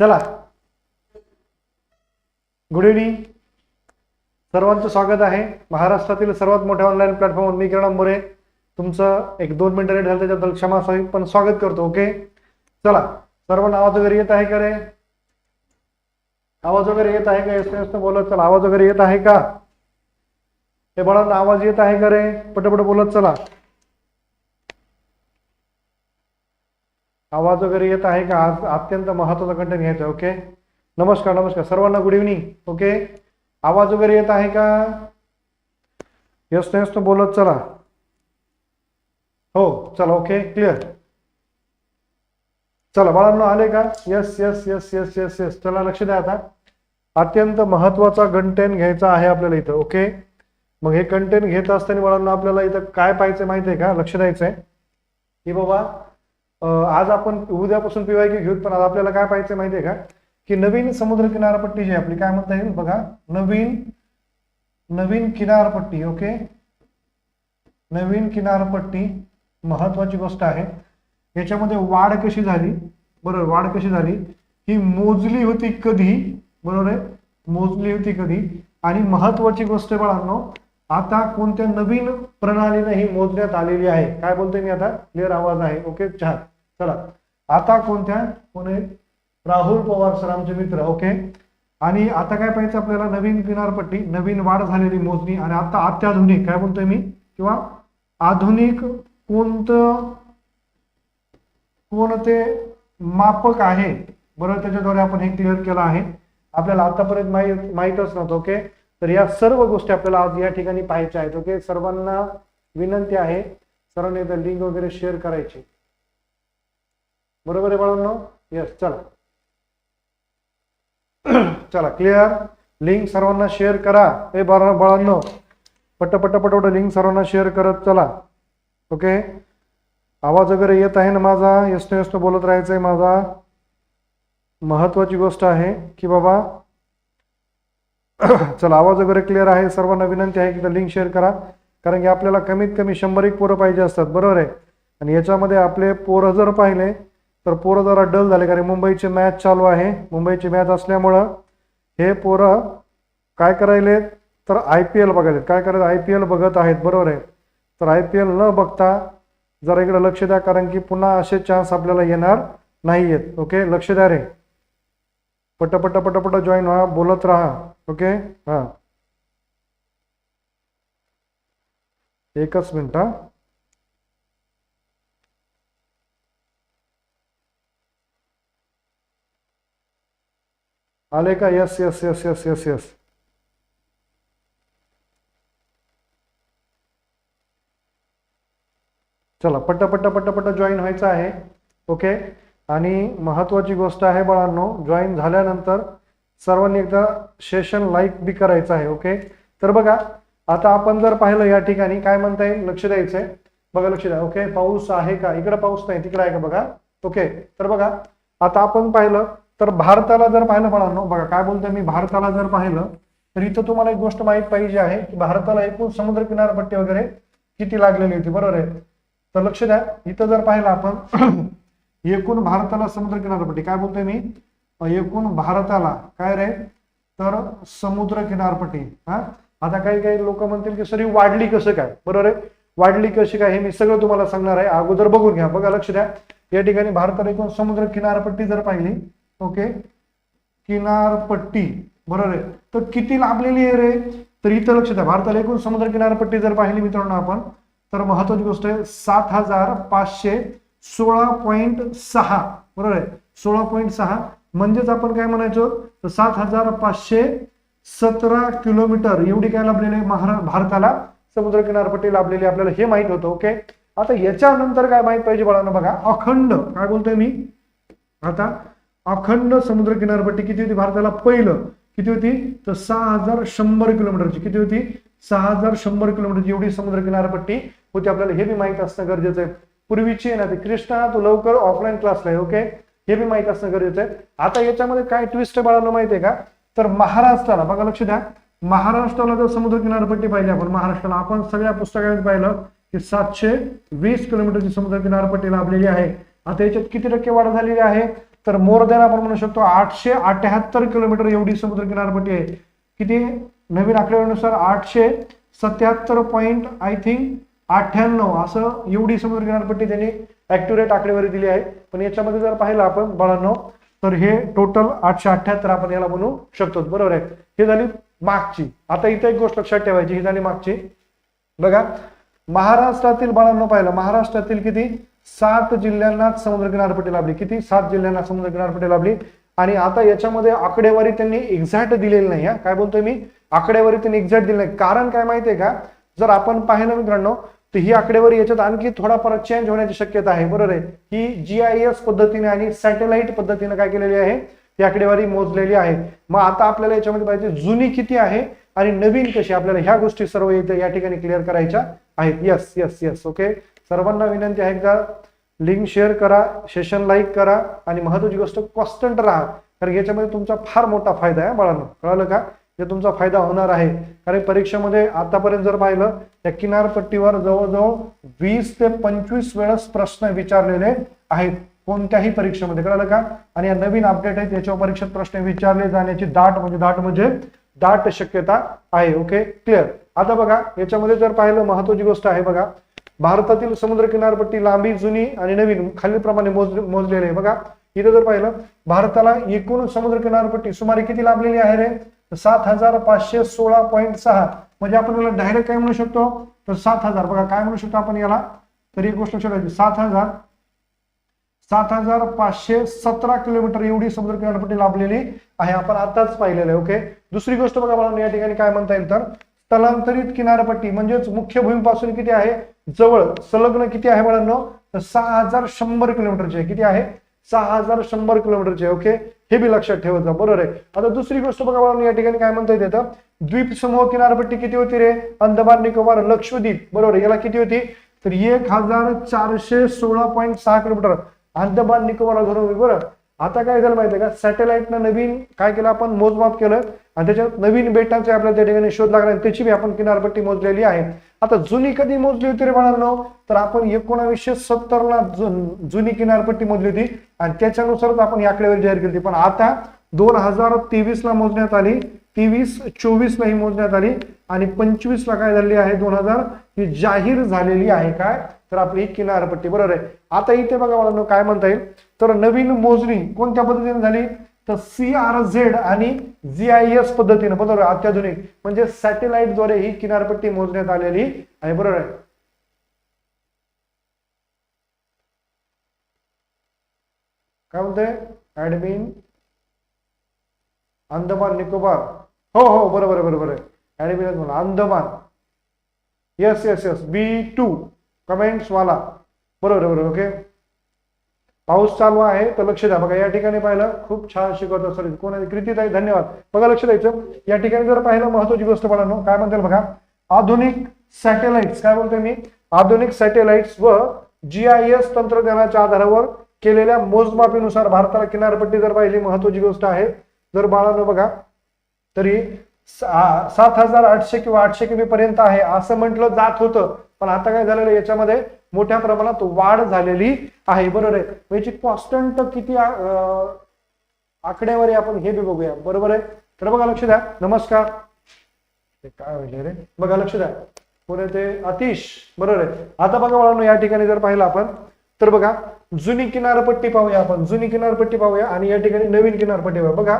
चला. Good evening सर्वांचं स्वागत आहे. महाराष्ट्रातील सर्वात मोठ्या ऑनलाईन प्लॅटफॉर्मवर मी किरण मोरे. तुमचं एक दोन मिनिटं लेट झालं त्याच्याबद्दल क्षमा असावी पण स्वागत करतो ओके चला. सर्वांना आवाज वगैरे येत आहे का रे? आवाज वगैरे येत आहे का? एस एस बोलत चला. आवाज वगैरे येत आहे का? हे बाळांना आवाज येत आहे का रे? पटपट बोलत चला. आवाज वगैरे येत आहे का? आज अत्यंत महत्त्वाचा कंटेंट घ्यायचा आहे ओके नमस्कार नमस्कार. सर्वांना गुड इव्हनिंग ओके आवाज वगैरे येत आहे का? येस यस तो बोलत चला. हो चला ओके क्लिअर चला बाळांनो आले का? Yes yes yes yes yes yes चला लक्ष द्या आता. अत्यंत महत्त्वाचा कंटेंट घ्यायचा आहे आपल्याला इथं ओके मग हे कंटेंट घेत असताना बाळांना आपल्याला इथं काय पाहिजे माहिती आहे का? लक्ष द्यायचं आहे की बाबा आज आपण उद्यापासून पीवाय घेऊ पण आज आपल्याला काय पाहायचं माहिती आहे का? की नवीन समुद्र किनारपट्टी जी आहे आपली काय म्हणता येईल बघा? नवीन नवीन किनारपट्टी ओके नवीन किनारपट्टी महत्वाची गोष्ट आहे. याच्यामध्ये वाढ कशी झाली? बरोबर वाढ कशी झाली? ही मोजली होती कधी? बरोबर आहे? मोजली होती कधी? आणि महत्वाची गोष्ट आहे बाळांनो आता कोणत्या नवीन प्रणालीने ही मोजण्यात आलेली आहे? काय बोलतोय मी आता? क्लिअर आवाज आहे ओके छान चला. आता कोणत्या? कोणी? राहुल पवार सरांचे मित्र. ओके. आणि आता काय पाहिजे आपल्याला? नवीन किनारपट्टी नवीन वाढ झालेली मोजणी आणि आता अत्याधुनिक काय बोलतोय मी? किंवा आधुनिक कोणतं कोणते मापक आहे? बरोबर त्याच्याद्वारे आपण हे क्लिअर केलं आहे. आपल्याला आतापर्यंत माहीत माहीतच नव्हतं ओके? तर या सर्व गोष्टी आपल्याला आज या ठिकाणी पाहायच्या आहेत ओके? सर्वांना विनंती आहे सर्वांनी लिंक वगैरे शेअर करायची. बरोबर आहे बाळांनो? येस चला. चला क्लिअर लिंक सर्वांना शेअर करा. हे बाळा बाळांनो पट पट पट लिंक सर्वांना शेअर करत चला. ओके आवाज वगैरे येत आहे ना माझा? यष्ट यष्ट बोलत राहायचं आहे माझा. महत्वाची गोष्ट आहे की बाबा चला आवाज वगैरे क्लिअर आहे. सर्वांना विनंती आहे की लिंक शेअर करा. कारण की आपल्याला कमीत कमी शंभर एक पोरं पाहिजे असतात. बरोबर आहे? आणि याच्यामध्ये आपले पोरं जर पाहिले तर पोरं जरा डल झाले कारण मुंबईची मॅच चालू आहे. मुंबईची मॅच असल्यामुळं हे पोरं काय करायले? तर आय पी एल बघायलेत. काय करायचं आय पी एल बघत आहेत बरोबर आहे. तर आय पी एल न बघता जरा इकडे लक्ष द्या कारण की पुन्हा असे चान्स आपल्याला येणार नाही आहेत ओके? लक्ष द्या रे. पटपट पटपट जॉईन व्हा बोलत राहा. ओके? हां. एकच मिनिट आले का yes yes yes yes yes yes चला पट पट पट पट जॉईन व्हायचं आहे. ओके आणि महत्वाची गोष्ट आहे बाळांनो जॉईन झाल्यानंतर सर्वांनी एकदा सेशन लाईक बी करायचं आहे ओके तर बघा आता आपण जर पाहिलं या ठिकाणी काय म्हणता येईल? लक्ष द्यायचंय बघा लक्ष द्या. ओके पाऊस आहे का? इकडे पाऊस नाही तिकडे आहे का बघा? ओके तर बघा आता आपण पाहिलं तर भारताला जर पाहिलं बाळांनो बघा काय बोलतोय मी भारताला जर पाहिलं तर इथं तुम्हाला एक गोष्ट माहीत पाहिजे आहे की भारताला एकूण समुद्र किनारपट्टी वगैरे किती लागलेली होती बरोबर आहे? तर लक्ष द्या इथं जर पाहिलं आपण एकूण भारताला समुद्र किनारपट्टी काय बोलतोय मी? एकूण भारताला काय रे? तर समुद्र किनारपट्टी हा? आता काही काही लोक म्हणतील की सर ही वाढली कसं काय? बरोबर आहे? वाढली कशी काय हे मी सगळं तुम्हाला सांगणार आहे अगोदर बघून घ्या. बघा लक्ष द्या. या ठिकाणी भारताला एकूण समुद्र किनारपट्टी जर पाहिली ओके? किनारपट्टी. बरोबर आहे. तर किती लाभलेली आहे रे? तर इथं लक्ष द्या भारताला एकूण समुद्र किनारपट्टी जर पाहिली मित्रांनो आपण तर महत्वाची गोष्ट आहे सात हजार पाचशे सोळा पॉईंट सहा. बरोबर आहे. सोळा पॉईंट सहा. म्हणजेच आपण काय म्हणायचो? तर सात हजार पाचशे सतरा किलोमीटर. एवढी काय लाभलेली आहे? महारा भारताला समुद्र किनारपट्टी लाभलेली आहे. आपल्याला हे माहीत होतं ओके? आता याच्यानंतर काय माहीत पाहिजे बाळांना बघा? अखंड. काय बोलतोय मी? आता अखंड समुद्र किनारपट्टी किती होती भारताला? पहिलं. किती होती? तर सहा हजार शंभर किलोमीटरची. किती होती? सहा हजार शंभर किलोमीटरची एवढी समुद्र किनारपट्टी होती आपल्याला. हे बी माहीत असणं गरजेचं आहे. पूर्वीची ना ते. कृष्णा तू लवकर ऑफलाईन क्लासला आहे ओके हे बी माहीत असणं गरजेचं आहे. आता याच्यामध्ये काय ट्विस्ट बाळाला माहिती आहे का? तर महाराष्ट्राला बघा लक्ष द्या. महाराष्ट्राला जर समुद्र किनारपट्टी पाहिली आपण महाराष्ट्राला आपण सगळ्या पुस्तकामध्ये पाहिलं की सातशे वीस किलोमीटरची समुद्र किनारपट्टी लाभलेली आहे. आता याच्यात किती टक्के वाढ झालेली आहे? तर मोर दॅन आपण म्हणू शकतो आठशे अठ्याहत्तर किलोमीटर एवढी समुद्र किनारपट्टी आहे. किती? नवीन आकडेवारीनुसार आठशे सत्याहत्तर पॉईंट आय थिंक अठ्ठ्याण्णव. असं एवढी समुद्र किनारपट्टी त्यांनी ऍक्युरेट आकडेवारी दिली आहे. पण याच्यामध्ये जर पाहिलं आपण बाळांनो तर हे टोटल आठशे अठ्ठ्याहत्तर आपण याला म्हणू शकतो. बरोबर आहे. हे झाली मागची. आता इथं एक गोष्ट लक्षात ठेवायची. ही झाली मागची. बघा महाराष्ट्रातील बाळांनो पाहिलं. महाराष्ट्रातील किती? सात जिल्ह्यांना समुद्र किनारपट्टी लाभली. किती? सात जिल्ह्यांना समुद्र किनारपट्टी लाभली. आणि आता याच्यामध्ये आकडेवारी त्यांनी एक्झॅक्ट दिलेली नाही हा. काय बोलतोय मी? आकडेवारी त्यांनी एक्झॅक्ट दिली नाही. कारण काय माहितीये का? जर आपण पाहिलं मित्रांनो तर ही आकडेवारी याच्यात आणखी थोडाफार चेंज होण्याची शक्यता आहे. बरोबर आहे? ही जी आय एस पद्धतीने आणि सॅटेलाइट पद्धतीने काय केलेली आहे? ती आकडेवारी मोजलेली आहे. मग आता आपल्याला याच्यामध्ये पाहिजे जुनी किती आहे आणि नवीन कशी? आपल्याला ह्या गोष्टी सर्व इथे या ठिकाणी क्लिअर करायच्या आहेत. यस यस यस ओके सर्वांना विनंती आहे एकदा लिंक शेअर करा सेशन लाईक करा आणि महत्वाची गोष्ट कॉन्स्टंट राहा. कारण याच्यामध्ये तुमचा फार मोठा फायदा आहे बाळांनो. कळालं का? हे तुमचा फायदा होणार आहे. कारण परीक्षेमध्ये आतापर्यंत जर पाहिलं त्या किनारपट्टीवर जवळजवळ वीस ते पंचवीस वेळेस प्रश्न विचारलेले आहेत कोणत्याही परीक्षेमध्ये. कळालं का? आणि या नवीन अपडेट आहेत याच्यावर परीक्षेत प्रश्न विचारले जाण्याची दाट म्हणजे दाट म्हणजे दाट शक्यता आहे. ओके क्लिअर आता बघा याच्यामध्ये जर पाहिलं महत्वाची गोष्ट आहे बघा. भारतातील समुद्र किनारपट्टी लांबी जुनी आणि नवीन खालीलप्रमाणे मोज मोजलेले आहे. बघा इथं जर पाहिलं भारताला एकूण समुद्र किनारपट्टी सुमारे किती लाभलेली आहे रे? सात हजार पाचशे सोळा पॉईंट सहा. म्हणजे आपण याला डायरेक्ट काय म्हणू शकतो? तर सात हजार. बघा काय म्हणू शकतो आपण याला? तर एक गोष्ट लक्षात सात हजार सात हजार पाचशे सतरा किलोमीटर एवढी समुद्र किनारपट्टी लाभलेली आहे. आपण आताच पाहिलेलं आहे ओके दुसरी गोष्ट बघा मला या ठिकाणी काय म्हणता येईल तर? स्थलांतरित किनारपट्टी म्हणजेच मुख्य भूमीपासून किती आहे? जवळ. संलग्न किती आहे बाळांनो? तर सहा हजार शंभर किलोमीटरचे आहे. किती आहे? सहा हजार शंभर किलोमीटरचे आहे. ओके? हे बी लक्षात ठेवत जा. बरोबर आहे. आता दुसरी गोष्ट बघा मला या ठिकाणी काय म्हणता येतं द्वीप समूह किनारपट्टी किती होती रे? अंदमान निकोबार लक्षद्वीप. बरोबर याला किती होती? तर एक हजार चारशे सोळा पॉईंट सहा किलोमीटर. अंदमान निकोबार धरून बरोबर आता काय झालं माहितीये का? सॅटेलाइटनं नवीन काय केलं आपण? मोजमाप केलं. आणि त्याच्यात नवीन बेटांचे आपल्याला त्या ठिकाणी शोध लागला आणि त्याची बी आपण किनारपट्टी मोजलेली आहे. आता जुनी कधी मोजली होती रे बाळांनो? तर आपण एकोणावीसशे सत्तरला जुनी किनारपट्टी मोजली होती आणि त्याच्यानुसारच आपण या आकडेवारी जाहीर केली होती. पण आता दोन हजार तेवीसला मोजण्यात आली तेवीस चोवीसला ही मोजण्यात आली आणि पंचवीसला काय झालेली आहे? दोन हजार ही जाहीर झालेली आहे काय? तर आपली ही किनारपट्टी बरोबर आहे? आता इथे बघा मला काय म्हणता येईल? तर नवीन मोजणी कोणत्या पद्धतीने झाली? तर सी आर झेड आणि जी आय एस पद्धतीने बरोबर आहे, अत्याधुनिक. म्हणजे सॅटेलाइटद्वारे ही किनारपट्टी मोजण्यात आलेली आहे बरोबर आहे? काय म्हणते ऍडमिन अंदमान निकोबार हो हो बरोबर आहे बरोबर आहे. Admin Andaman yes yes yes B two comments वाला. बरोबर बरोबर ओके पाऊस चालू आहे तर लक्ष द्या. बघा या ठिकाणी पाहिलं खूप छान शिकवत सर कोण आहे? कृतीताई धन्यवाद. बघा लक्ष द्यायचं. या ठिकाणी जर पाहिलं महत्वाची गोष्ट बाळांनो काय म्हणतील बघा? आधुनिक सॅटेलाइट्स काय बोलतोय मी? आधुनिक सॅटेलाइट्स व जी आय एस तंत्रज्ञानाच्या आधारावर केलेल्या मोजमापीनुसार भारताला किनारपट्टी जर पाहिली महत्वाची गोष्ट आहे. जर बाळानं बघा तरी सात हजार आठशे किंवा आठशे किमी पर्यंत आहे असं म्हटलं जात होतं. पण आता काय झालेलं याच्यामध्ये मोठ्या प्रमाणात वाढ झालेली आहे. बरोबर आहे? याची कॉन्स्टंट किती आकड्यावर आपण हे बी बघूया. बरोबर आहे? तर बघा लक्ष द्या. नमस्कार. काय म्हणजे रे? बघा लक्ष द्या. कोण ते? अतिश. बरोबर आहे? आता बघा मला या ठिकाणी जर पाहिलं आपण तर बघा जुनी किनारपट्टी पाहूया आपण. जुनी किनारपट्टी पाहूया आणि या ठिकाणी नवीन किनारपट्टी पाहूया. बघा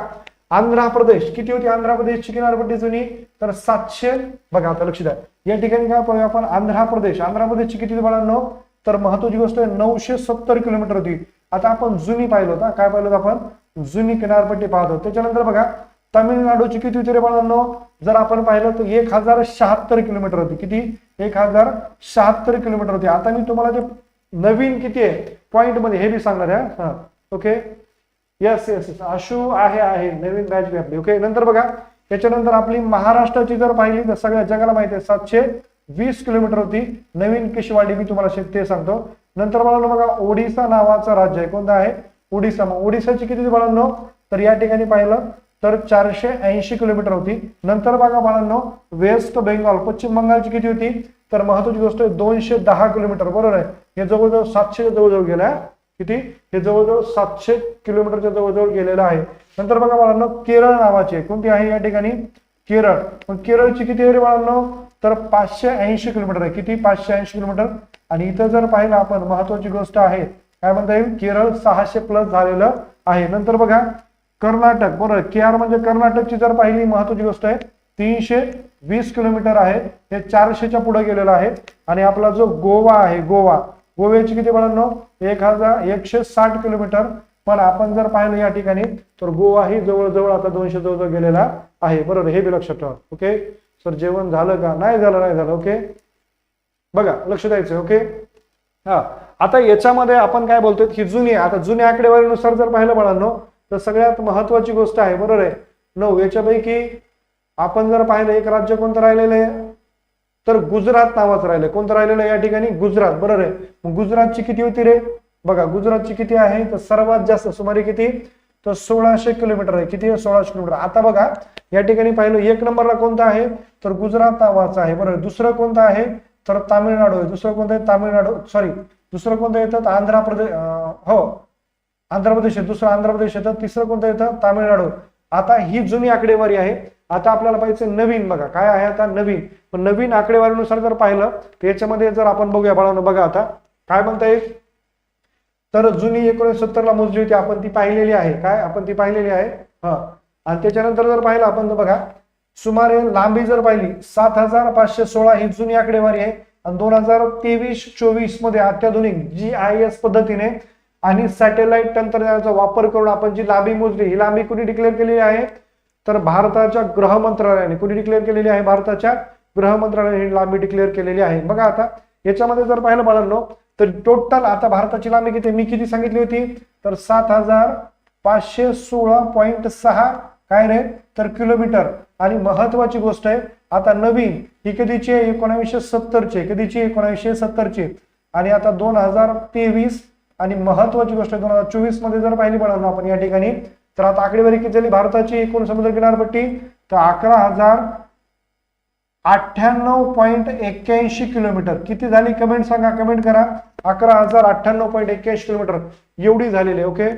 आंध्र प्रदेश. किती होती आंध्र प्रदेशची किनारपट्टी जुनी? तर सातशे. बघा आता लक्ष द्या. या ठिकाणी काय पाहूया आपण? आंध्र प्रदेश. आंध्र प्रदेशची किती होती बाळांनो? तर महत्वाची गोष्ट आहे नऊशे सत्तर किलोमीटर होती. आता आपण जुनी पाहिलो होता. काय पाहिलं होतं आपण? जुनी किनारपट्टी पाहतो त्याच्यानंतर बघा तामिळनाडूची किती होती रे बाळांनो? जर आपण पाहिलं तर एक हजार शहात्तर किलोमीटर होती. किती? एक हजार शहात्तर किलोमीटर होती. आता मी तुम्हाला ते नवीन किती आहे पॉईंटमध्ये हे बी सांगणार आहे हा. Okay yes yes yes Ashu आहे आहे. नवीन बॅच व्यापली ओके नंतर बघा. त्याच्यानंतर आपली महाराष्ट्राची जर पाहिली तर सगळ्या जगाला माहिती आहे सातशे वीस किलोमीटर होती. नवीन किशवाडी मी तुम्हाला ते सांगतो. नंतर मला बघा ओडिसा नावाचं राज्य आहे. कोणतं आहे? ओडिसा. मग ओडिसाची किती होती बाळांनो? तर या ठिकाणी पाहिलं तर चारशे ऐंशी किलोमीटर होती. नंतर बघा बाळांनो वेस्ट बेंगॉल पश्चिम बंगालची किती होती? तर महत्वाची गोष्ट आहे दोनशे दहा किलोमीटर. बरोबर आहे. हे जवळजवळ सातशे जवळजवळ गेलं किती? हे जवळजवळ सातशे किलोमीटरच्या जवळजवळ गेलेलं आहे. नंतर बघा बाळांनो केरळ नावाची आहे. कोणती आहे या ठिकाणी? केरळ. मग केरळची किती आहे बाळांनो? तर पाचशे ऐंशी किलोमीटर आहे. किती? पाचशे ऐंशी किलोमीटर. आणि इथं जर पाहिलं आपण महत्वाची गोष्ट आहे. काय म्हणता येईल? केरळ सहाशे प्लस झालेलं आहे. नंतर बघा कर्नाटक. बरोबर के आर म्हणजे कर्नाटकची जर पाहिली महत्वाची गोष्ट आहे तीनशे वीस किलोमीटर आहे. हे चारशेच्या पुढे गेलेलं आहे. आणि आपला जो गोवा आहे गोवा गोव्याची किती बाळांनो? एक हजार एकशे साठ किलोमीटर. पण आपण जर पाहिलं या ठिकाणी तर गोवा ही जवळजवळ आता दोनशे जवळजवळ गेलेला आहे. बरोबर हे बी लक्षात ठेवा. ओके? सर जेवण झालं का? नाही झालं नाही झालं. ओके? बघा लक्ष द्यायचं ओके? हा. आता याच्यामध्ये आपण काय बोलतोय? की जुनी आता जुन्या आकडेवारीनुसार जर पाहिलं बाळांनो तर सगळ्यात महत्वाची गोष्ट आहे. बरोबर आहे? नऊ याच्यापैकी आपण जर पाहिलं एक राज्य कोणतं राहिलेलं आहे? तर गुजरात नावाचं राहिलं कोणतं राहिलेलं या ठिकाणी? गुजरात. बरोबर आहे गुजरातची किती होती रे? बघा गुजरातची किती आहे? तर सर्वात जास्त सुमारे किती? तर सोळाशे किलोमीटर आहे. किती सोळाशे किलोमीटर. आता बघा या ठिकाणी पाहिलं एक नंबरला कोणता आहे? तर गुजरात नावाचं आहे. बरोबर दुसरं कोणतं आहे? तर तामिळनाडू आहे. दुसरं कोणतं आहे? तामिळनाडू सॉरी दुसरं कोणतं येतं तर आंध्र प्रदेश हो. आंध्र प्रदेश आहे. दुसरं आंध्र प्रदेश येतं तिसरं कोणतं येतं तामिळनाडू. आता ही जुनी आकडेवारी आहे. आता आपल्याला पाहिजे नवीन बघा. काय आहे आता नवीन? पण नवीन आकडेवारीनुसार जर पाहिलं तर याच्यामध्ये जर आपण बघूया बाळांनो बघा आता. काय म्हणता येईल? तर जुनी एकोणीसशे सत्तरला मोजली होती आपण ती पाहिलेली आहे. काय? आपण ती पाहिलेली आहे? हा. आणि त्याच्यानंतर जर पाहिलं आपण बघा सुमारे लांबी जर पाहिली सात हजार पाचशे सोळा ही जुनी आकडेवारी आहे. आणि दोन हजार तेवीस चोवीसमध्ये अत्याधुनिक जी आय एस पद्धतीने आणि सॅटेलाइट तंत्रज्ञानाचा वापर करून आपण जी लांबी मोजली ही लांबी कुणी डिक्लेअर केलेली आहे? तर भारताच्या गृह मंत्रालयाने कुणी डिक्लेअर केलेली आहे? भारताच्या गृह मंत्रालयाने ही लांबी डिक्लेअर केलेली आहे. बघा आता याच्यामध्ये जर पाहिलं बाळांनो तर टोटल आता भारताची लांबी किती मी किती सांगितली होती? तर सात हजार पाचशे सोळा पॉईंट सहा. काय रे? तर किलोमीटर. आणि महत्वाची गोष्ट आहे आता नवीन ही कधीची आहे? एकोणावीसशे सत्तरची आहे. कधीची एकोणावीसशे सत्तरची आणि आता दोन हजार तेवीस आणि महत्वाची गोष्ट दोन हजार चोवीसमध्ये जर पाहिली बाळांनो आपण या ठिकाणी तर आता आकडेवारी किती झाली? भारताची एकूण समुद्र किनारपट्टी तर अकरा हजार अठ्ठ्याण्णव पॉईंट एक्क्याऐंशी किलोमीटर. किती झाली? कमेंट सांगा कमेंट करा. अकरा हजार अठ्ठ्याण्णव पॉईंट एक्क्याऐंशी किलोमीटर. एवढी झालेली आहे ओके?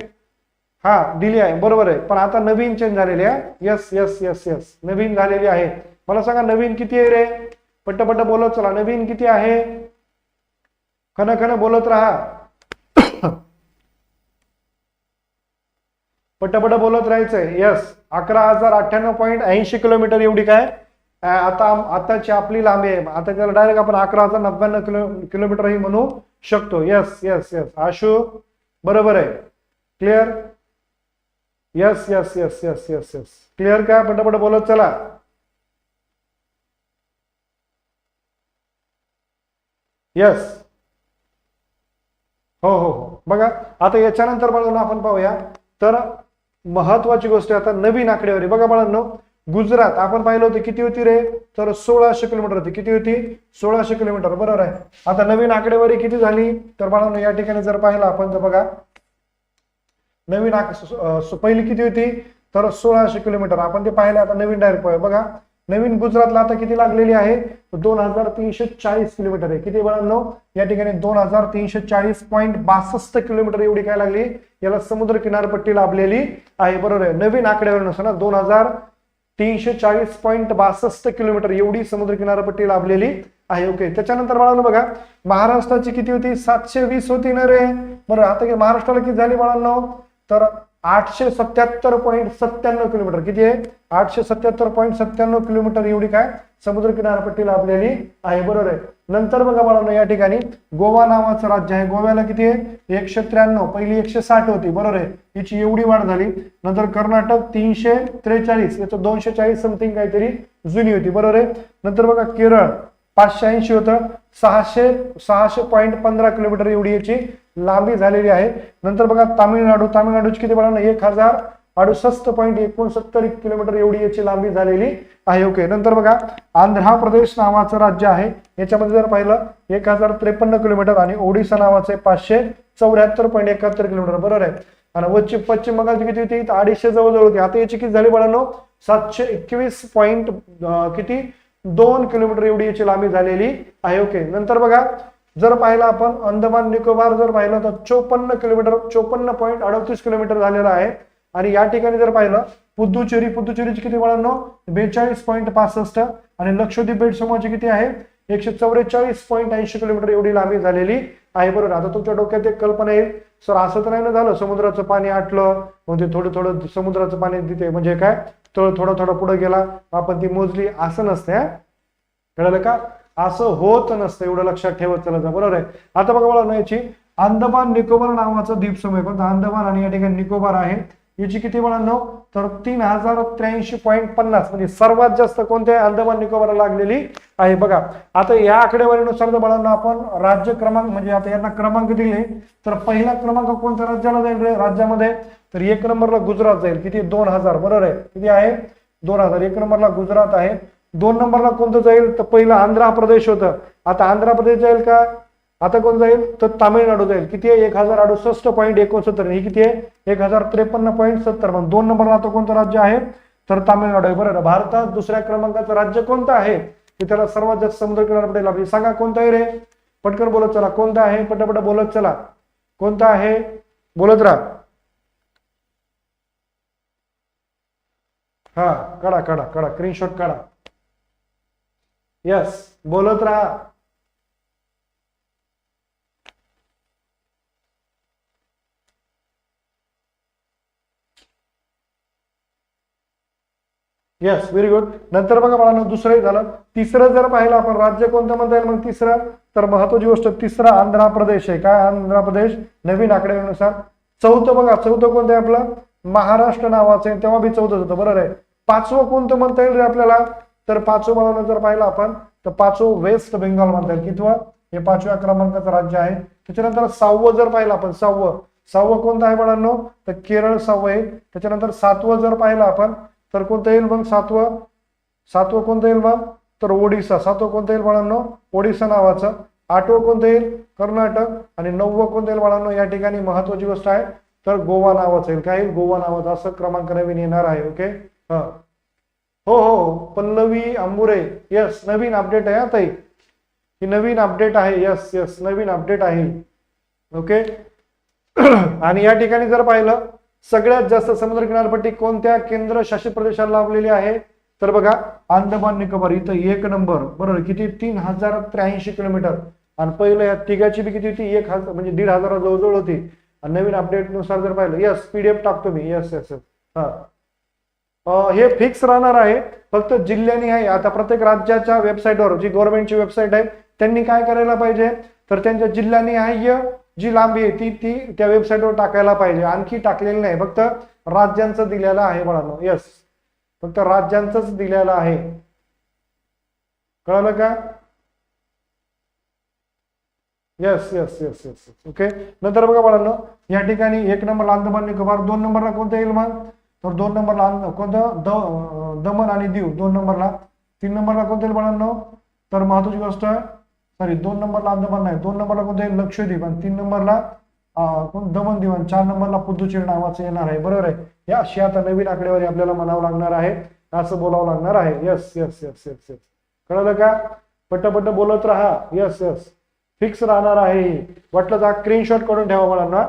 हा दिली आहे बरोबर आहे. पण आता नवीन चेंज झालेली आहे. यस यस यस यस नवीन झालेली आहे. मला सांगा नवीन किती आहे रे? पट्ट पट्ट बोलत चला. नवीन किती आहे? खन खन बोलत राहा. पटपट बोलत राहायचंय. यस अकरा हजार अठ्ठ्याण्णव पॉईंट ऐंशी किलोमीटर एवढी काय? आता आताची आपली लांबी आहे. आता त्याला डायरेक्ट आपण अकरा हजार नव्याण्णव किलो किलोमीटर ही म्हणू शकतो. यस यस यस आशू बरोबर आहे. Clear yes yes yes yes yes yes clear काय पटापट बोलत चला. यस हो हो हो. बघा आता याच्यानंतर बघून आपण पाहूया. तर महत्वाची गोष्ट आहे. आता नवीन आकडेवारी. बघा बाळांनो गुजरात आपण पाहिलं होतं किती होती रे? तर सोळाशे किलोमीटर होती. किती होती? सोळाशे किलोमीटर. बरोबर आहे. आता नवीन आकडेवारी किती झाली? तर बाळांनो या ठिकाणी जर पाहिलं आपण तर बघा. नवीन आक- पहिली किती होती? तर सोळाशे किलोमीटर. आपण ते पाहिलं आता नवीन डायरेक्ट बघा. नवीन गुजरातला आता किती लागलेली आहे? दोन हजार तीनशे चाळीस किलोमीटर आहे. किती बाळांनो? या ठिकाणी दोन हजार तीनशे चाळीस पॉईंट बासष्ट किलोमीटर एवढी काय लागली? याला समुद्र किनारपट्टी लाभलेली आहे. बरोबर आहे. नवीन आकडेवारीनुसार ना दोन हजार तीनशे चाळीस पॉईंट बासष्ट किलोमीटर एवढी समुद्र किनारपट्टी लाभलेली आहे. ओके त्याच्यानंतर बाळांनो बघा महाराष्ट्राची किती होती? सातशे वीस होती ना रे? बरं आता महाराष्ट्राला किती झाली बाळांनो? तर आठशे सत्याहत्तर पॉईंट सत्त्याण्णव किलोमीटर. किती आहे? आठशे सत्याहत्तर पॉईंट सत्त्याण्णव किलोमीटर एवढी काय? समुद्र किनारपट्टी लाभलेली आहे. बरोबर आहे. नंतर बघा बाळांनो या ठिकाणी गोवा नावाचं राज्य आहे. गोव्याला किती आहे? एकशे त्र्याण्णव. पहिली एकशे साठ होती. बरोबर आहे. हिची एवढी वाढ झाली. नंतर कर्नाटक तीनशे त्रेचाळीस. याचं दोनशे चाळीस समथिंग काहीतरी जुनी होती. बरोबर आहे. नंतर बघा केरळ पाचशे ऐंशी होतं. सहाशे सहाशे पॉईंट पंधरा किलोमीटर एवढी याची लांबी झालेली आहे. नंतर बघा तामिळनाडू तामिळनाडूची किती बघा एक हजार अडुसष्ट पॉईंट एकोणसत्तर किलोमीटर एवढी याची लांबी झालेली आहे. ओके नंतर बघा आंध्र प्रदेश नावाचं राज्य आहे. याच्यामध्ये जर पाहिलं एक हजार त्रेपन्न किलोमीटर आणि ओडिसा नावाचं आहे पाचशे चौऱ्याहत्तर पॉईंट एकाहत्तर किलोमीटर बरोबर आहे? आणि वच्ची पश्चिम बंगालची किती होती? तर अडीचशे जवळजवळ होती. आता याची किती झाली बाळांनो? सातशे एकवीस पॉईंट किती? दोन किलोमीटर एवढी याची लांबी झालेली आहे. ओके. नंतर बघा जर पाहिलं आपण अंदमान निकोबार जर पाहिलं तर चोपन्न किलोमीटर चोपन्न पॉईंट अडतीस किलोमीटर झालेला आहे. आणि या ठिकाणी जर पाहिलं पुद्दुचेरी पुद्दुचेरीची किती वळांनो बेचाळीस पॉईंट पासष्ट. आणि लक्षद्वीप बेट समूहाची किती आहे? एकशे चौवेचाळीस पॉईंट ऐंशी किलोमीटर एवढी लांबी झालेली आहे. बरोबर. आता तुमच्या डोक्यात एक कल्पना येईल. सर असं तर नाही ना झालं समुद्राचं पाणी आटलं मग ते थोडं थोडं समुद्राचं पाणी तिथे म्हणजे काय? तो थोडा थोडा पुढे गेला आपण ती मोजली. असं नसते कळलं का? असं होत नसतं एवढं लक्षात ठेवत चालत बरोबर आहे? आता बघा मला ना याची अंदमान निकोबार नावाचा द्वीप आहे. कोणता अंदमान आणि या ठिकाणी निकोबार आहे. याची किती वळांनो तर तीन हजार त्र्याऐंशी पॉईंट पन्नास. म्हणजे सर्वात जास्त कोणत्या अंदमान निकोबारला लागलेली आहे? बघा. आता या आकडेवारीनुसार जर बळांना आपण राज्य क्रमांक म्हणजे आता यांना क्रमांक दिले तर पहिला क्रमांक कोणत्या राज्याला जाईल राज्यामध्ये तर एक नंबरला गुजरात जाईल. किती? दोन हजार. बरोबर आहे. किती आहे? दोन हजार. एक नंबरला गुजरात आहे. दोन नंबरला कोणतं जाईल? तर पहिलं आंध्र प्रदेश होतं. आता आंध्र प्रदेश जाईल का? आता कोण जाईल? तर तामिळनाडू जाईल. किती आहे? एक हजार अडुसष्ट पॉईंट एकोणसत्तर. ही किती आहे? एक हजार त्रेपन्न पॉईंट सत्तर. मग दोन नंबरला आता कोणतं राज्य आहे? तर तामिळनाडू आहे. बरोबर भारतात दुसऱ्या क्रमांकाचं राज्य कोणतं आहे? की त्याला सर्वात जास्त समुद्र किनारपट्टी लाभली सांगा कोणतं आहे रे? पटकन बोलत चला. कोणतं आहे? पटापट बोलत चला. कोणतं आहे? बोलत राहा. हा काढा काढा काढा स्क्रीनशॉट काढा. यस बोलत राहा. येस व्हेरी गुड नंतर बघा मला दुसरंही झालं. तिसरं जर पाहिलं आपण राज्य कोणतं म्हणता येईल मग तिसरं? तर महत्वाची गोष्ट तिसरा आंध्र प्रदेश आहे. काय आंध्र प्रदेश? नवीन आकडेनुसार चौथं बघा चौथं कोणतं आहे आपलं? महाराष्ट्र नावाचं आहे. तेव्हा बी चौथं होतं. बरोबर आहे. पाचवं कोणतं म्हणता येईल रे आपल्याला? तर पाचवं मला जर पाहिलं आपण तर पाचवं वेस्ट बेंगॉल म्हणता येईल. कितवं? हे पाचव्या क्रमांकाचं राज्य आहे. त्याच्यानंतर सहावं जर पाहिलं आपण सहावं. सहावं कोणतं आहे मुलांनो तर केरळ सहावं येईल. त्याच्यानंतर सातवं जर पाहिलं आपण तर कोणतं येईल मग सातवं? सातवं कोणतं येईल मग? तर ओडिसा. सातवं कोणतं येईल बाळांनो ओडिसा नावाचं. आठवं कोणतं येईल? कर्नाटक. आणि नववं कोणतं येईल बाळांनो या ठिकाणी महत्वाची गोष्ट आहे. तर गोवा नावाचं येईल. काय येईल? गोवा नावाचं असं क्रमांक नवीन येणार आहे ओके? हा. हो हो पल्लवी अंबुरे यस नवीन अपडेट आहे आता ही नवीन अपडेट आहे यस यस नवीन अपडेट आहे. ओके आणि या ठिकाणी जर पाहिलं सगळ्यात जास्त समुद्र किनारपट्टी कोणत्या केंद्र शासित प्रदेशाला लाभलेली आहे? तर बघा अंदमान निकोबार इथं एक नंबर. बरोबर किती? तीन हजार त्र्याऐंशी किलोमीटर. आणि पहिलं या तिघाची बी किती होती? एक हजार म्हणजे दीड हजार जवळजवळ होती. आणि नवीन अपडेटनुसार जर पाहिलं यस पीडीएफ टाकतो मी. यस यस यस हा. हे फिक्स राहणार आहे. फक्त जिल्ह्यानी आहे. आता प्रत्येक राज्याच्या वेबसाईटवर जी गव्हर्नमेंटची वेबसाईट आहे त्यांनी काय करायला पाहिजे? तर त्यांच्या जिल्ह्यानी आहे जी लांबी आहे ती ती त्या वेबसाईटवर टाकायला पाहिजे. आणखी टाकलेली नाही. फक्त राज्यांचं दिलेलं आहे बाळांनो. यस फक्त राज्यांचंच दिलेलं आहे. कळलं का? Yes yes yes yes okay नंतर बघा बाळांनो. या ठिकाणी एक नंबर अंदमान निकोबार दोन नंबरला कोणता येईल मग? तर दोन नंबरला कोणतं? द दमन आणि दीव. दोन नंबरला. तीन नंबरला कोणते बाळांनो? तर महत्वाची गोष्ट आहे सॉरी दोन नंबरला अंदमान नाही. दोन नंबरला कोणते लक्षद्वीप. आणि तीन नंबरला कोण? दमन दीव. आणि चार नंबरला पुदुचेरी नावाचं येणार आहे. बरोबर आहे? या अशी आता नवीन आकडेवारी आपल्याला म्हणावं लागणार आहे. असं बोलावं लागणार आहे. Yes yes yes yes yes कळलं का? पटपट बोलत राहा. यस यस फिक्स राहणार आहे. वाटलं तर स्क्रीनशॉट काढून ठेवा मुलांना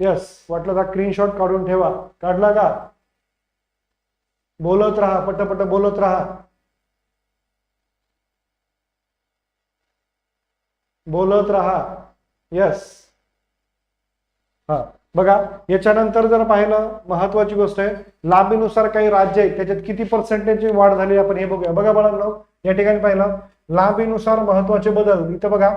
यस वाटलं तर स्क्रीनशॉट काढून ठेवा. काढला का? बोलत राहा पटपट बोलत राहा. बोलत राहा. यस हा. बघा याच्यानंतर जर पाहिलं महत्वाची गोष्ट आहे लांबीनुसार काही राज्य आहेत त्याच्यात किती पर्सेंटेजची वाढ झाली आपण हे बघूया. बघा बाळांनो या ठिकाणी पाहिलं लांबीनुसार महत्त्वाचे बदल. इथं बघा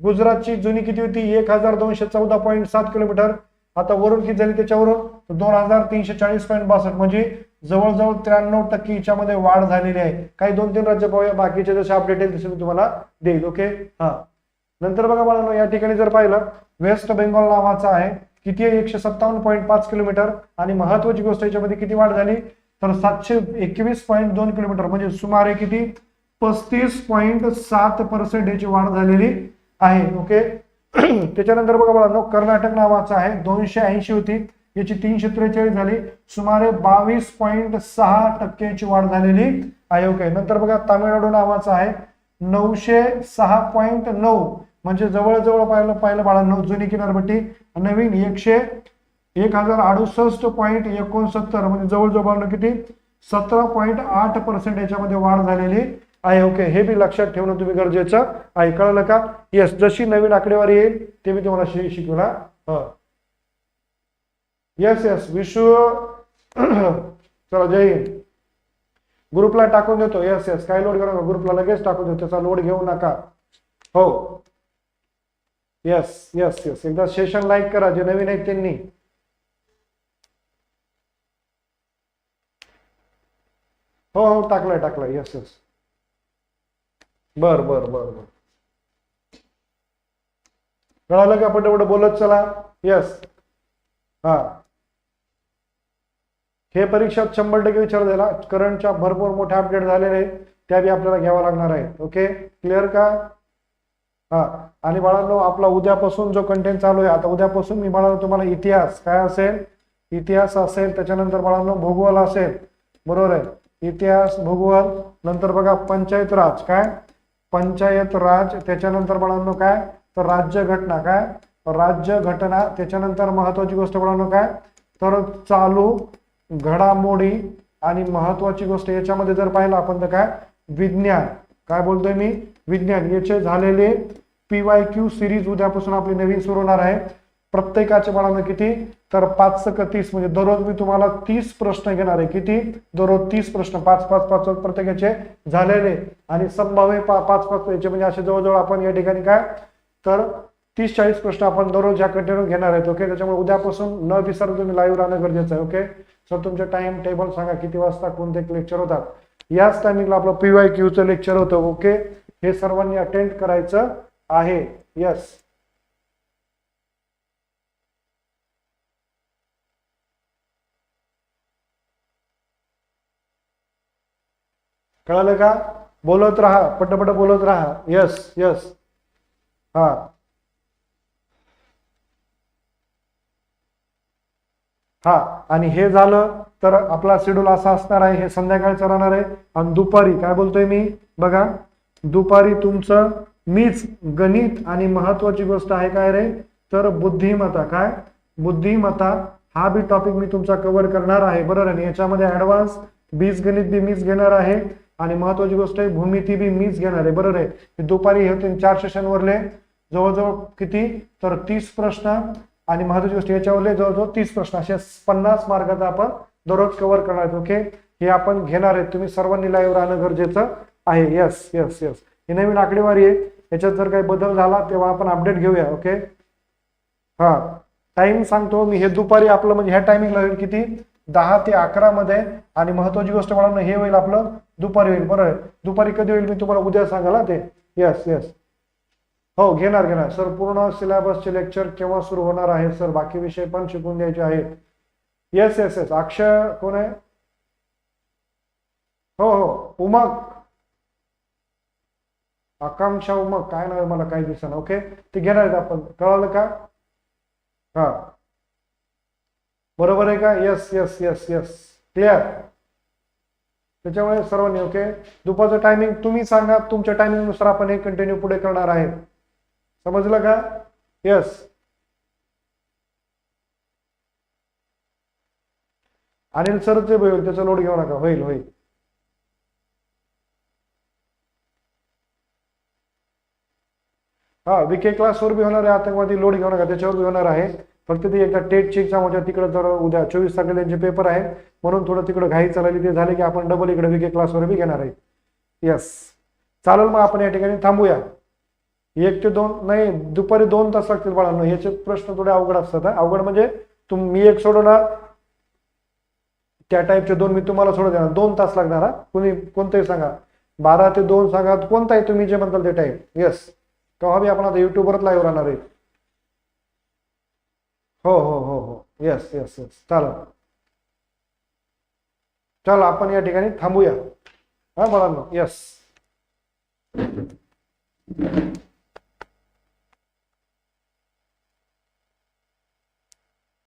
गुजरातची जुनी किती होती? एक हजार दोनशे चौदा पॉईंट सात किलोमीटर. आता वरून किती झाली त्याच्यावरून? दोन हजार तीनशे चाळीस पॉईंट बासष्ट. म्हणजे जवळजवळ त्र्याण्णव टक्के याच्यामध्ये वाढ झालेली आहे. काही दोन तीन राज्य पाहूया. बाकीचे जसे अपडेट येईल तसे मी तुम्हाला देईल ओके हा. नंतर बघा बाळांनो या ठिकाणी जर पाहिलं वेस्ट बेंगॉल नावाचा आहे. किती आहे? एकशे सत्तावन्न पॉईंट पाच किलोमीटर. आणि महत्वाची गोष्ट याच्यामध्ये किती वाढ झाली? तर सातशे एकवीस पॉईंट दोन किलोमीटर. म्हणजे सुमारे किती? पस्तीस पॉईंट सात पर्सेंट याची वाढ झालेली आहे ओके त्याच्यानंतर बघा बाळांनो कर्नाटक नावाचा आहे. दोनशे ऐंशी होती. याची तीनशे त्रेचाळीस झाली. सुमारे बावीस पॉईंट सहा टक्क्याची वाढ झालेली आहे. ओके नंतर बघा तामिळनाडू नावाचा आहे. नऊशे सहा पॉईंट नऊ म्हणजे जवळजवळ पाहिलं पाहिलं बाळा नऊ जुनी किनारपट्टी. नवीन एकशे एक हजार अडुसष्ट पॉईंट एकोणसत्तर म्हणजे जवळजवळ किती? सतरा पॉईंट आठ पर्सेंट याच्यामध्ये वाढ झालेली आहे. ओके हे बी लक्षात ठेवणं तुम्ही गरजेचं आहे. कळलं का? येस जशी नवीन आकडेवारी येईल ते मी तुम्हाला शिकवला शिकवणार येस येस विश्व चला जय हिंद. ग्रुपला टाकून देतो. येस येस काय लोड करू नका ग्रुपला लगेच टाकून देतो. त्याचा लोड घेऊ नका. हो. येस येस येस एकदा सेशन लाईक करा. जे नवीन आहेत त्यांनी. हो हो टाकलाय टाकलाय. येस येस बर बर बर बर. कळालं का? पटापट बोलत चला. येस हा. हे परीक्षात शंभर टक्के विचार झाला. करंटच्या भरपूर मोठे अपडेट झालेले आहेत. त्या बी आपल्याला घ्यावा लागणार आहेत. ओके क्लिअर का? हा. आणि बाळांनो आपला उद्यापासून जो कंटेंट चालू आहे आता उद्यापासून मी बाळांनो तुम्हाला इतिहास. काय असेल? इतिहास असेल त्याच्यानंतर बाळांनो भूगोल असेल. बरोबर आहे? इतिहास भूगोल नंतर बघा पंचायत राज. काय? पंचायत राज त्याच्यानंतर बाळांनो काय? तर राज्य घटना. काय? राज्य घटना त्याच्यानंतर महत्वाची गोष्ट बाळांनो काय? तर चालू घडामोडी आणि महत्वाची गोष्ट याच्यामध्ये जर पाहिलं आपण तर काय? विज्ञान. काय बोलतोय मी? विज्ञान. याचे झालेले पी वाय क्यू सिरीज उद्यापासून आपली नवीन सुरू होणार आहे. प्रत्येकाच्या बाळांना किती? तर पाच क तीस? म्हणजे दररोज मी तुम्हाला तीस प्रश्न घेणार आहे. किती? दररोज तीस प्रश्न. पाच पाच पाच प्रत्येकाचे झालेले. आणि संभाव्य पा- पाच पाच याचे म्हणजे असे जवळजवळ आपण या ठिकाणी काय? तर तीस चाळीस प्रश्न आपण दररोज या कंटिन्यू घेणार आहेत. ओके? त्याच्यामुळे उद्यापासून न विसरून तुम्ही लाईव्ह राहणं गरजेचं आहे. ओके? सर तुमचे टाइम टेबल सांगा किती वाजता कोणते लेक्चर होतात? याच टायमिंगला आपलं पी वाय क्यूचं लेक्चर होतं ओके हे सर्वांनी अटेंड करायचं आहे. यस कळालं का? बोलत राहा पटपट बोलत राहा. यस यस हा. हा आणि हे झालं तर आपला शेड्यूल असा असणार आहे हे संध्याकाळचं राहणार आहे. आणि दुपारी काय बोलतोय मी? बघा दुपारी तुमचं मीच गणित आणि महत्वाची गोष्ट आहे काय रे? तर बुद्धिमत्ता काय? बुद्धिमत्ता हा बी टॉपिक मी तुमचा कव्हर करणार आहे बरोबर आणि याच्यामध्ये ऍडव्हान्स बीज गणित बी मीच घेणार आहे. आणि महत्वाची गोष्ट आहे भूमिती बी मीच घेणार आहे बरोबर आहे? दुपारी हे तीन चार सेशन वरले. जवळजवळ किती? तर तीस प्रश्न. आणि महत्वाची गोष्ट याच्यावरले जवळजवळ तीस प्रश्न असे पन्नास मार्गाचा आपण दररोज कव्हर करणार आहेत. ओके हे आपण घेणार आहेत. तुम्ही सर्वांनी लाईव्ह राहणं गरजेचं आहे. यस यस यस ही नवीन आकडेवारी आहे याच्यात जर काही बदल झाला तेव्हा आपण अपडेट घेऊया. ओके हा. टाइम सांगतो मी. हे दुपारी आपलं म्हणजे ह्या टायमिंगला होईल किती? दहा ते अकरा मध्ये. आणि महत्वाची गोष्ट मला हे होईल आपलं दुपारी होईल. बरोबर दुपारी कधी होईल मी तुम्हाला उद्या सांगाल ते. यस यस हो घेणार घेणार. सर पूर्ण सिलेबसचे लेक्चर केव्हा सुरू होणार आहे सर? बाकी विषय पण शिकून द्यायचे आहेत. येस येस येस अक्षय कोण आहे? हो हो. उमक आकांक्षा उमक काय नाव मला काही दिसणार ओके ते घेणार आहेत आपण. कळालं का? हा. बरोबर आहे का? Yes yes yes yes clear त्याच्यामुळे सर्वांनी ओके दुपारचं टायमिंग तुम्ही सांगा. तुमच्या टायमिंगनुसार आपण हे कंटिन्यू पुढे करणार आहे समजलं का? यस अनिल सर ते होईल त्याचा लोड घेऊ नका. होईल होईल. हा विके क्लासवर बी होणार आहे. आतंकवादी लोड घेऊ नका. त्याच्यावर बी होणार आहे. फक्त ते एकदा टेट चेकचा म्हणजे तिकडे जर उद्या चोवीस तारखेला त्यांचे पेपर आहे म्हणून थोडं तिकडं घाई चालली. ते झाले की आपण डबल इकडे विके क्लासवर बी घेणार आहे. येस चालेल मग आपण या ठिकाणी थांबूया. एक ते दोन नाही दुपारी दोन तास लागतील बाळांनो. याचे प्रश्न थोडे अवघड असतात अवघड म्हणजे तुम्ही एक सोडवणार त्या टाईपचे दोन मी तुम्हाला सोडत देणार. दोन तास लागणार हा. कुणी कोणतंही सांगा. बारा ते दोन सांगा कोणताही तुम्ही जे म्हणताल ते टाईम येस तेव्हा मी आपण आता युट्यूबवरच लाईव्ह राहणार आहे. हो हो हो हो. येस येस येस चालेल. चल आपण या ठिकाणी थांबूया. हा बाळांनो. येस